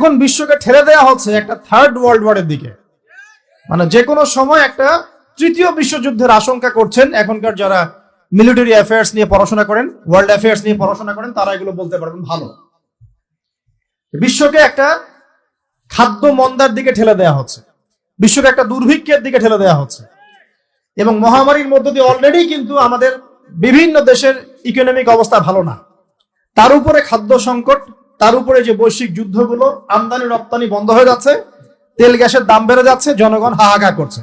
এখন বিশ্বকে ঠেলে দেওয়া হচ্ছে একটা থার্ড ওয়ার্ল্ড ওয়ারের দিকে। মানে যে কোনো সময় একটা তৃতীয় বিশ্বযুদ্ধের আশঙ্কা করছেন এখনকার যারা মিলিটারি অ্যাফেয়ার্স নিয়ে পড়াশোনা করেন ওয়ার্ল্ড অ্যাফেয়ার্স নিয়ে পড়াশোনা করেন, তারা এগুলো বলতে পারবেন ভালো। বিশ্বকে একটা খাদ্য মন্দার দিকে ঠেলে দেওয়া হচ্ছে। বিশ্বকে একটা দুর্ভিক্ষের দিকে ঠেলে দেওয়া হচ্ছে। এবং মহামারীর মধ্য দিয়ে অলরেডি কিন্তু আমাদের বিভিন্ন দেশের ইকোনমিক অবস্থা ভালো না। তার উপরে খাদ্য সংকট তার উপরে যে বৈশ্বিক যুদ্ধগুলো, আমদানি, রপ্তানি বন্ধ হয়ে যাচ্ছে, তেল, গ্যাসের দাম বেড়ে যাচ্ছে, জনগণ হাহাকার করছে।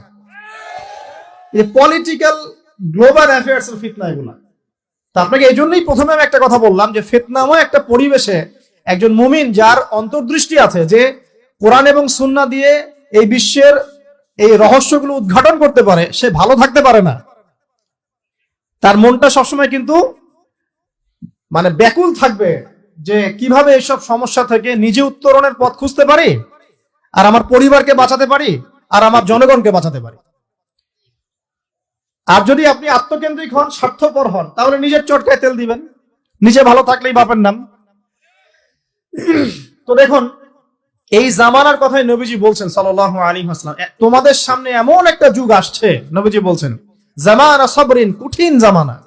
পলিটিক্যাল গ্লোবাল অ্যাফেয়ার্স এর ফিতনা এগুলা। তা আপনাকে এই জন্যই প্রথমে আমি একটা কথা বললাম যে ফিতনাময় একটা পরিবেশে একজন মুমিন যার অন্তর্দৃষ্টি আছে যে কোরআন এবং সুন্না দিয়ে এই বিশ্বের এই রহস্যগুলো উদ্ঘাটন করতে পারে, সে ভালো থাকতে পারে না। তার মনটা সবসময় কিন্তু মানে ব্যাকুল থাকবে। যে কীভাবে এসব সমস্যা থেকে নিজে উত্তরণের পথ খুঁজতে পারি? আর আমার পরিবারকে বাঁচাতে পারি? আর আমার জনগণকে বাঁচাতে পারি? আর যদি আপনি আত্মকেন্দ্রিক হন, স্বার্থপর হন, তাহলে নিজের চটকায় তেল দিবেন। নিজে ভালো থাকলেই বাপের নাম। তো দেখুন, এই জামানার কথাই নবীজি বলছেন সাল্লাহ আলী হাসলাম তোমাদের সামনে এমন একটা যুগ আসছে, নবীজি বলছেন, জামানা সবরিন, কঠিন জামানা।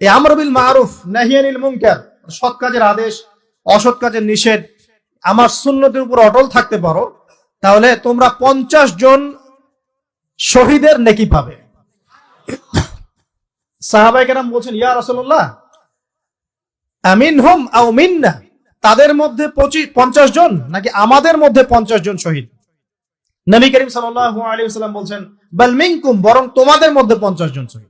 এই আমরবিল মারুফ, নাহিয়ানিল সৎ কাজের আদেশ, অসৎ কাজের নিষেধ, আমার সুন্নতের উপর অটল থাকতে পারো, তাহলে তোমরা পঞ্চাশ জন শহীদের নেকি পাবে। সাহাবাই বলছেন, ইয়া রসল্লাহ আমিন হোম মিন্না, তাদের মধ্যে পঁচিশ পঞ্চাশ জন নাকি আমাদের মধ্যে পঞ্চাশ জন শহীদ? নবী করিম সাল্লাম বলছেন, বাল মিনকুম, বরং তোমাদের মধ্যে পঞ্চাশ জন শহীদ।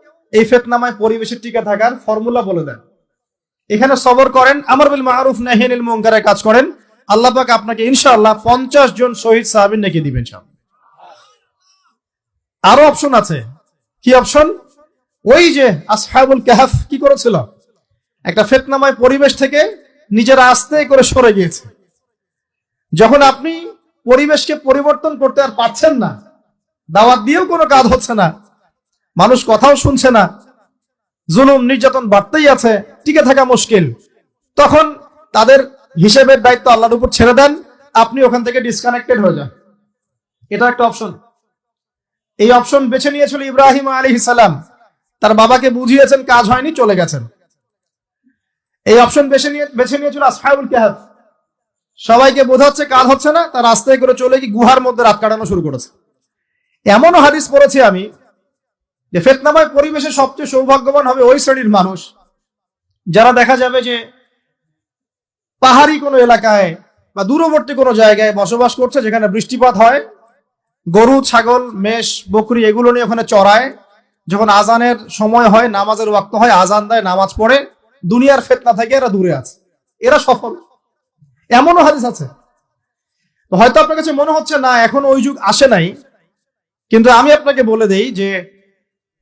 এই ফেতনামায় পরিবেশে টিকে থাকার ফর্মুলা বলে দেন। এখানে সবর করেন, আমর বিল মারুফ নাহিয়ানিল মুনকারের কাজ করেন। আল্লাহ পাক আপনাকে ইনশাআল্লাহ পঞ্চাশ জন শহীদ সাহাবিন নাকি দিবেন সব আরও অপশন আছে। কি অপশন ওই যে আসহাবুল কাহাফ কি করেছিল? একটা ফেতনাময় পরিবেশ থেকে নিজেরা আস্তে করে সরে গিয়েছে। যখন আপনি পরিবেশকে পরিবর্তন করতে আর পারছেন না, দাওয়াত দিয়েও কোনো কাজ হচ্ছে না মানুষ কথাও শুনছে না। জুলুম, নির্যাতন বাড়তেই আছে, টিকে থাকা মুশকিল। তখন তাদের হিসেবের দায়িত্ব আল্লাহর উপর ছেড়ে দেন, আপনি ওখান থেকে ডিসকানেক্টেড হয়ে যান। এটা একটা অপশন এই অপশন বেছে নিয়েছিল ইব্রাহিম আলী সালাম। তার বাবাকে বুঝিয়েছেন, কাজ হয়নি, চলে গেছেন। এই অপশন বেছে নিয়ে, বেছে নিয়েছিল আসহাবুল কাহাফ। সবাইকে বোঝাচ্ছে, কাজ হচ্ছে না তার রাস্তায় করে চলে গিয়ে গুহার মধ্যে রাত কাটানো শুরু করেছে। এমনও হাদিস পড়েছি আমি যে ফেতনাময় পরিবেশে সবচেয়ে সৌভাগ্যবান হবে ওই শ্রেণির মানুষ। যারা দেখা যাবে যে পাহাড়ি কোনো এলাকায় বা দূরবর্তী কোনো জায়গায় বসবাস করছে, যেখানে বৃষ্টিপাত হয়, গরু, ছাগল, মেষ, বকরি এগুলো নিয়ে ওখানে চড়ায়। যখন আজানের সময় হয়, নামাজের ওয়াক্ত হয়, আজান দেয়, নামাজ পড়ে, দুনিয়ার ফেতনা থেকে এরা দূরে আছে। এরা সফল। এমনও হাদিস আছে। হয়তো আপনার কাছে মনে হচ্ছে, না, এখন ওই যুগ আসে নাই। কিন্তু আমি আপনাকে বলে দেই যে